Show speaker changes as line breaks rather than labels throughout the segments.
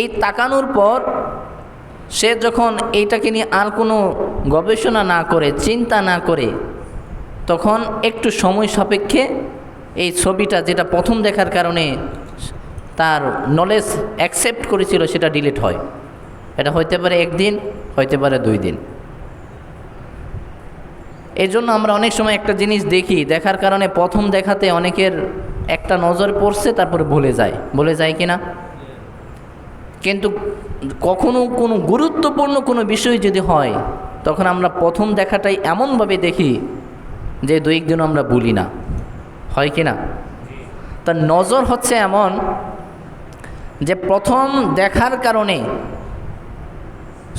এই তাকানোর পর সে যখন এইটাকে নিয়ে আর কোনো গবেষণা না করে, চিন্তা না করে, তখন একটু সময় সাপেক্ষে এই ছবিটা যেটা প্রথম দেখার কারণে তার নলেজ অ্যাকসেপ্ট করেছিল সেটা ডিলিট হয়। এটা হইতে পারে একদিন, হইতে পারে দুই দিন। এই জন্য আমরা অনেক সময় একটা জিনিস দেখি, দেখার কারণে প্রথম দেখাতে অনেকের একটা নজর পড়ছে, তারপরে ভুলে যায়। ভুলে যায় কি না কিন্তু কখনো কোনো গুরুত্বপূর্ণ কোনো বিষয় যদি হয়, তখন আমরা প্রথম দেখাটাই এমনভাবে দেখি যে দুই একদিন আমরা বলি না। হয় কি না? তার নজর হচ্ছে এমন যে প্রথম দেখার কারণে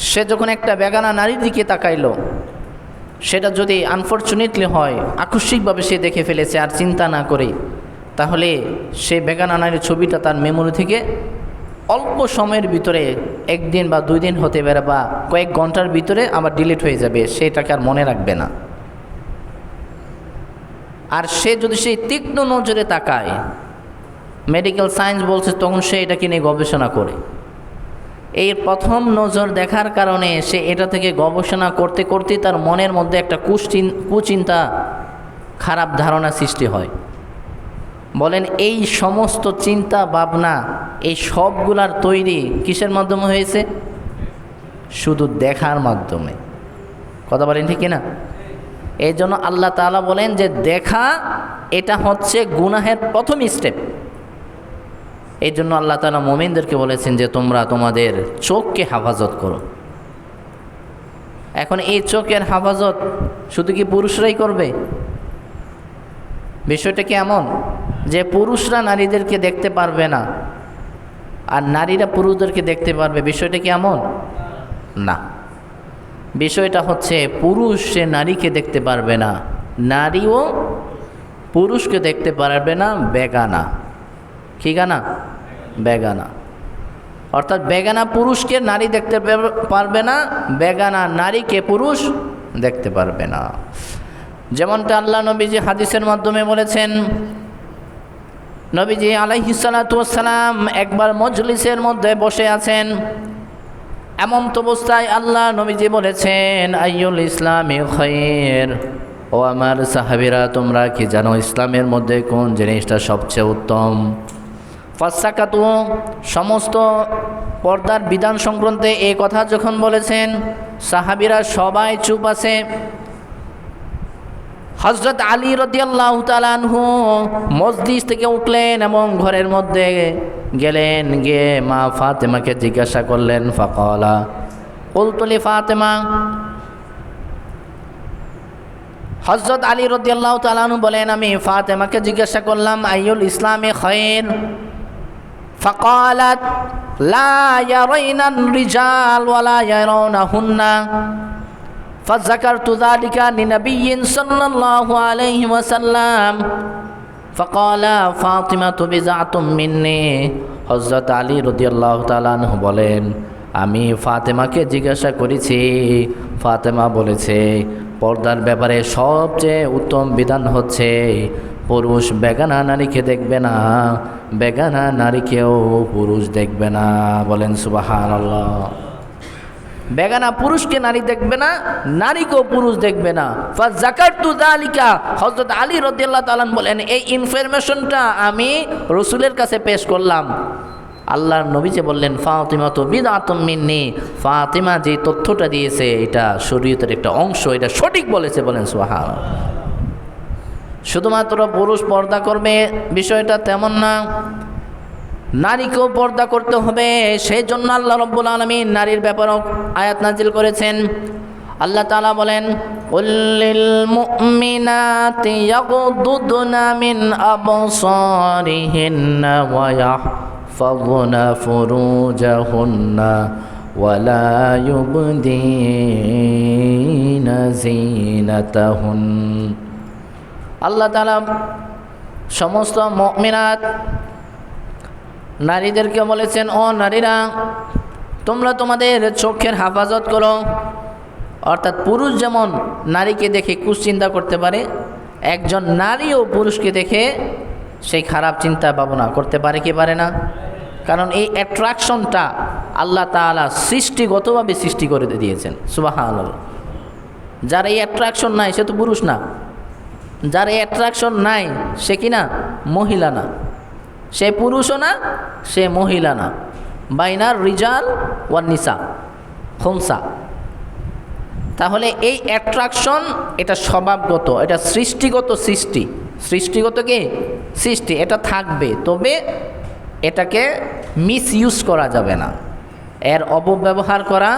সে যখন একটা বেগানা নারীর দিকে তাকাইলো, সেটা যদি আনফর্চুনেটলি হয়, আকস্মিকভাবে সে দেখে ফেলেছে আর চিন্তা না করে, তাহলে সে বেগানা নারীর ছবিটা তার মেমোরি থেকে অল্প সময়ের ভিতরে একদিন বা দুই দিন হতে পারে বা কয়েক ঘণ্টার ভিতরে আবার ডিলিট হয়ে যাবে, সেটাকে আর মনে রাখবে না। আর সে যদি সেই তীক্ষ্ণ নজরে তাকায় মেডিকেল সায়েন্স বলছে তখন সে এটাকে নিয়ে গবেষণা করে। এই প্রথম নজর দেখার কারণে সে এটা থেকে গবেষণা করতে করতে তার মনের মধ্যে একটা কুচিন কুচিন্তা, খারাপ ধারণা সৃষ্টি হয়। বলেন, এই সমস্ত চিন্তা, ভাবনা, এই সবগুলার তৈরি কিসের মাধ্যমে হয়েছে? শুধু দেখার মাধ্যমে। কথা বলেন ঠিক না এই জন্য আল্লাহ তাআলা বলেন যে, দেখা, এটা হচ্ছে গুনাহের প্রথম স্টেপ এই জন্য আল্লাহ তালা মোমিনদেরকে বলেছেন যে, তোমরা তোমাদের চোখকে হেফাজত করো। এখন এই চোখের হেফাজত শুধু কি পুরুষরাই করবে? বিষয়টা কি এমন? যে পুরুষরা নারীদেরকে দেখতে পারবে না, আর নারীরা পুরুষদেরকে দেখতে পারবে, বিষয়টা কি এমন? না। বিষয়টা হচ্ছে, পুরুষ সে নারীকে দেখতে পারবে না, নারীও পুরুষকে দেখতে পারবে না, বেগানা। গানা? বেগানা। অর্থাৎ বেগানা পুরুষকে নারী দেখতে পার- পারবে না, বেগানা নারীকে পুরুষ দেখতে পারবে না। যেমনটা আল্লাহ নবীজি হাদিসের মাধ্যমে বলেছেন নবীজি আলাইহিসালাম একবার মজলিসের মধ্যে বসে আছেন। এমন অবস্থায় আল্লাহ নবীজি বলেছেন, আইয়ুল ইসলামী খয়ের ও আমার সাহাবিরা, তোমরা কি জানো ইসলামের মধ্যে কোন জিনিসটা সবচেয়ে উত্তম? ফাসাকাতু সমস্ত পর্দার বিধান সংক্রান্তে এই কথা যখন বলেছেন, সাহাবিরা সবাই চুপ আছে। হজরত আলী রদিয়াল্লাহ তালানহু মসজিদ থেকে উঠলেন এবং ঘরের মধ্যে গেলেন গে মা ফাতেমাকে জিজ্ঞাসা করলেন, ফকলা। কলতলি ফাতেমা। হজরত আলী রদিয়াল্লাহ তালানু বলেন, আমি ফাতেমাকে জিজ্ঞাসা করলাম আইউল ইসলামে খয়ের ফকালাত, লা ইয়ারাইনান রিজাল ওয়ালা ইয়ারাউনাহুন্না। فذكرت ذلك لنبي صلى الله عليه وسلم فقال فاطمة بزعة مني হজরত আলী রদিয়াল্লাহ তালানহ বলেন আমি ফাতেমাকে জিজ্ঞাসা করেছি ফাতেমা বলেছে পর্দার ব্যাপারে সবচেয়ে উত্তম বিধান হচ্ছে পুরুষ বেগানা নারীকে দেখবে না বেগানা নারীকেও পুরুষ দেখবে না বলেন সুবাহান আল্লাহ বেগানা পুরুষকে নারী দেখবে না, নারীকেও পুরুষ দেখবে না। জাকারতু দালিকা হজরত আলী রদিয়াল্লাহ তালান বলেন, এই ইনফরমেশনটা আমি রসুলের কাছে পেশ করলাম। আল্লাহর নবী যে বললেন ফাতিমা তো মিন্নি। ফাতিমা যে তথ্যটা দিয়েছে, এটা শরীয়তের একটা অংশ, এটা সঠিক বলেছে বলেন সোহান শুধুমাত্র পুরুষ পর্দা করবে, বিষয়টা তেমন না। নারীকেও পর্দা করতে হবে সেই জন্য আল্লাহ রব্বুল আলমী নারীর ব্যাপারেও আয়াত নাজিল করেছেন আল্লাহ তালা বলেন উল্লিল মুমিনাতি ইয়াগুদুদনা মিন আবসারিহিন্না ওয়া ইয়াহফাযনা ফুরুজাহুন্না ولا يبدين زينتهن আল্লাহ তালা সমস্ত মমিনাত নারীদেরকে বলেছেন, ও নারীরা, তোমরা তোমাদের চোখের হেফাজত করো। অর্থাৎ পুরুষ যেমন নারীকে দেখে কুশ্চিন্তা করতে পারে, একজন নারী ও পুরুষকে দেখে সেই খারাপ চিন্তা ভাবনা করতে পারে কি পারে না? কারণ এই অ্যাট্রাকশনটা আল্লাহ তাআলা সৃষ্টিগতভাবে সৃষ্টি করে দিয়েছেন সুবাহ যার এই অ্যাট্রাকশন নাই, সে তো পুরুষ না। যার এই অ্যাট্রাকশন নাই, সে কি না? মহিলা না। সে পুরুষও না, সে মহিলা না। বাইনার রিজাল ওয়ান নিসা হোমসা তাহলে এই অ্যাট্রাকশন এটা স্বভাবগত, এটা সৃষ্টিগত সৃষ্টি। সৃষ্টিগত কি? সৃষ্টি, এটা থাকবে। তবে এটাকে মিস ইউজ করা যাবে না। এর অপব্যবহার করা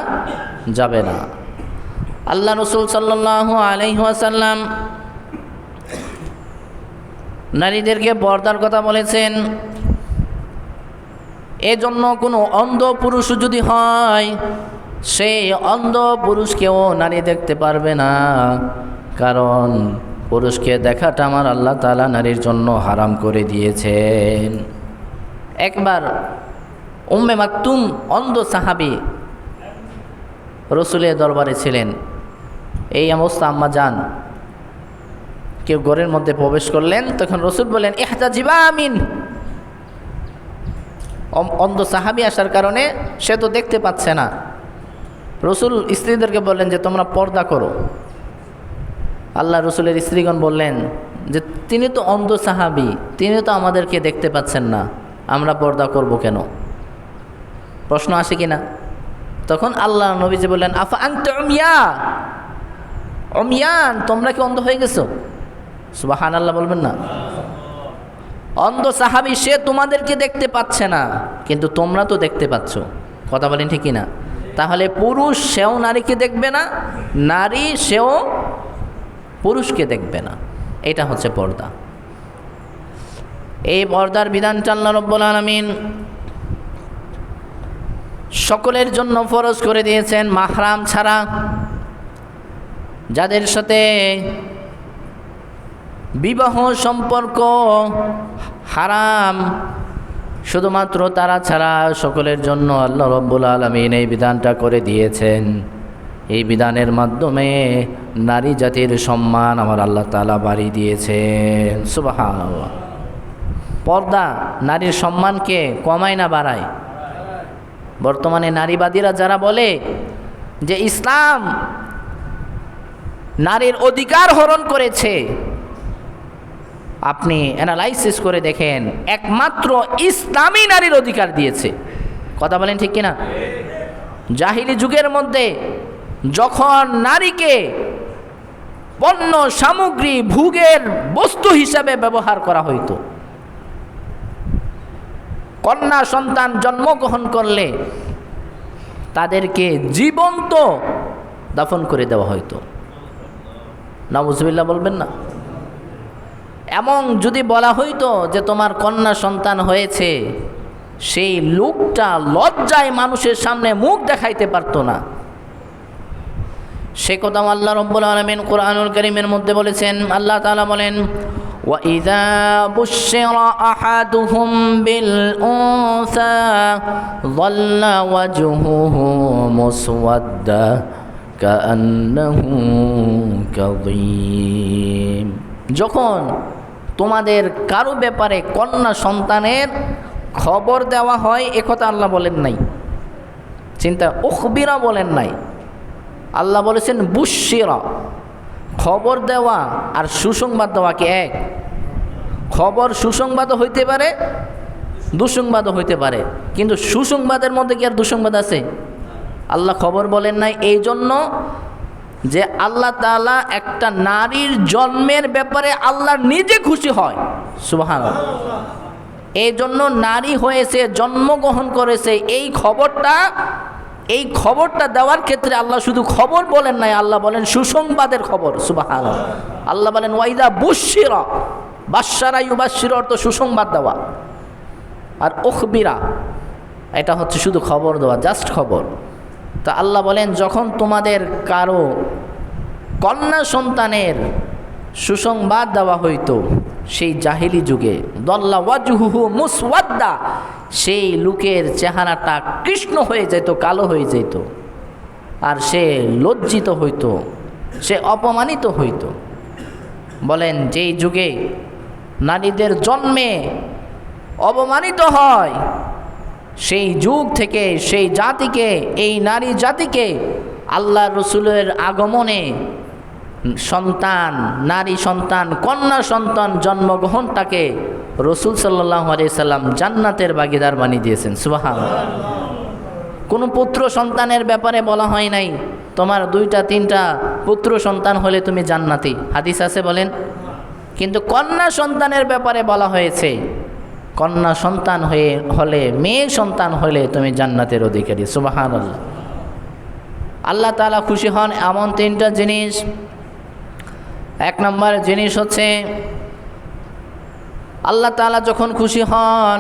যাবে না। আল্লাহ রসুল সাল্লাহ আলহাসাল্লাম নারীদেরকে পর্দার কথা বলেছেন। এজন্য কোনো অন্ধ পুরুষ যদি হয়, সেই অন্ধ পুরুষকেও নারী দেখতে পারবে না। কারণ পুরুষকে দেখাটা আমার আল্লাহ তালা নারীর জন্য হারাম করে দিয়েছেন। একবার উম্মে মাকতুম অন্ধ সাহাবি রসুলের দরবারে ছিলেন। এই অবস্থা আম্মা যান কেউ ঘরের মধ্যে প্রবেশ করলেন, তখন রসুল বললেন এহতা জিবা আমিন অন্ধ সাহাবি আসার কারণে সে তো দেখতে পাচ্ছে না। রসুল স্ত্রীদেরকে বললেন যে, তোমরা পর্দা করো। আল্লাহ রসুলের স্ত্রীগণ বললেন যে, তিনি তো অন্ধ সাহাবি, তিনি তো আমাদেরকে দেখতে পাচ্ছেন না। আমরা পর্দা করব কেন? প্রশ্ন আসে কি না? তখন আল্লাহ নবীজি বললেন, আফা আনতে অমিয়া? অমিয়ান, তোমরা কি অন্ধ হয়ে গেছো? সুবাহান আল্লাহ বলবেন না। অন্ধ সাহাবি, সে তোমাদেরকে দেখতে পাচ্ছে না, কিন্তু তোমরা তো দেখতে পাচ্ছ। কথা বলেন ঠিকই না তাহলে পুরুষ সেও নারীকে দেখবে না, নারী সেও পুরুষকে দেখবে না। এটা হচ্ছে পর্দা। এই পর্দার বিধানটা আল্লাহ রব্বুল আলমিন সকলের জন্য ফরজ করে দিয়েছেন, মাহরাম ছাড়া। যাদের সাথে বিবাহ সম্পর্ক হারাম। শুধুমাত্র তারা ছাড়া সকলের জন্য আল্লাহ রব্বুল আলমিন এই বিধানটা করে দিয়েছেন। এই বিধানের মাধ্যমে নারী জাতির সম্মান আমার আল্লাহ তালা বাড়ি দিয়েছেন। সুবাহ পর্দা নারীর সম্মানকে কমায় না বাড়ায়। বর্তমানে নারীবাদীরা যারা বলে যে ইসলাম নারীর অধিকার হরণ করেছে আপনি অ্যানালাইসিস করে দেখেন, একমাত্র ইসলামই নারীর অধিকার দিয়েছে। কথা বলেন ঠিক কিনা? জাহিলি যুগের মধ্যে যখন নারীকে পণ্য সামগ্রী ভোগের বস্তু হিসাবে ব্যবহার করা হইতো, কন্যা সন্তান জন্মগ্রহণ করলে তাদেরকে জীবন্ত দাফন করে দেওয়া হয়তো নবজবিল্লা বলবেন না? এমন যদি বলা হইতো যে তোমার কন্যা সন্তান হয়েছে সেই লোকটা লজ্জায় মানুষের সামনে মুখ দেখাইতে পারতো না সে কথা আল্লাহ রব্বুল আলমিন কোরআনুল করিমের মধ্যে বলেছেন আল্লাহ তাআলা বলেন وإذا بشر أحدهم بالأنثى ظل وجهه مسودا كأنه كظيم যখন তোমাদের কারও ব্যাপারে কন্যা সন্তানের খবর দেওয়া হয় একথা আল্লাহ বলেন নাই। চিন্তা, উখবিরা বলেন নাই। আল্লাহ বলেছেন বুশিরা খবর দেওয়া আর সুসংবাদ দেওয়া কি এক? খবর সুসংবাদও হইতে পারে, দুঃসংবাদও হইতে পারে। কিন্তু সুসংবাদের মধ্যে কি আর দুঃসংবাদ আছে? আল্লাহ খবর বলেন নাই এই জন্য যে আল্লাহ তাআলা একটা নারীর জন্মের ব্যাপারে আল্লাহ নিজে খুশি হয়। সুবাহান এই জন্য নারী হয়েছে জন্মগ্রহণ করেছে এই খবরটা এই খবরটা দেওয়ার ক্ষেত্রে আল্লাহ শুধু খবর বলেন নাই, আল্লাহ বলেন সুসংবাদের খবর। সুবাহান আল্লাহ বলেন, ওয়াইদা বুশির বাসারা ইউবাসির অর্থ সুসংবাদ দেওয়া। আর ওখবিরা এটা হচ্ছে শুধু খবর দেওয়া, জাস্ট খবর। তা আল্লাহ বলেন, যখন তোমাদের কারও কন্যা সন্তানের সুসংবাদ দেওয়া হইতো সেই জাহিলি যুগে। দল্লা ওয়াজহুহু মুসওয়াদ্দা, সেই লোকের চেহারাটা কৃষ্ণ হয়ে যেত কালো হয়ে যেত আর সে লজ্জিত হইতো, সে অপমানিত হইতো। বলেন, যেই যুগে নারীদের জন্মে অপমানিত হয়, সেই যুগ থেকে সেই জাতিকে, এই নারী জাতিকে আল্লাহ রসুলের আগমনে সন্তান, নারী সন্তান, কন্যা সন্তান জন্মগ্রহণটাকে রসুল সাল্লাহ সাল্লাম জান্নাতের বাগিদার বানিয়ে দিয়েছেন সুবাহান কোনো পুত্র সন্তানের ব্যাপারে বলা হয় নাই, তোমার দুইটা, তিনটা পুত্র সন্তান হলে তুমি জান্নাতি। হাদিস আছে বলেন? কিন্তু কন্যা সন্তানের ব্যাপারে বলা হয়েছে, কন্যা সন্তান হয়ে, হলে, মেয়ে সন্তান হলে তুমি জান্নাতের অধিকারী সুবাহান আল্লাহ তালা খুশি হন এমন তিনটা জিনিস এক নম্বর জিনিস হচ্ছে, আল্লাহ তালা যখন খুশি হন,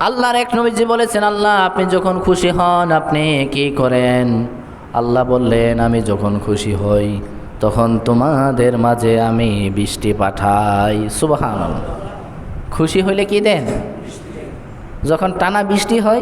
আল্লাহর এক নবীজি বলেছেন, আল্লাহ, আপনি যখন খুশি হন, আপনি কি করেন? আল্লাহ বললেন, আমি যখন খুশি হই, তখন তোমাদের মাঝে আমি বৃষ্টি পাঠাই। সুবাহান খুশি হইলে কি দেন? যখন টানা বৃষ্টি হয়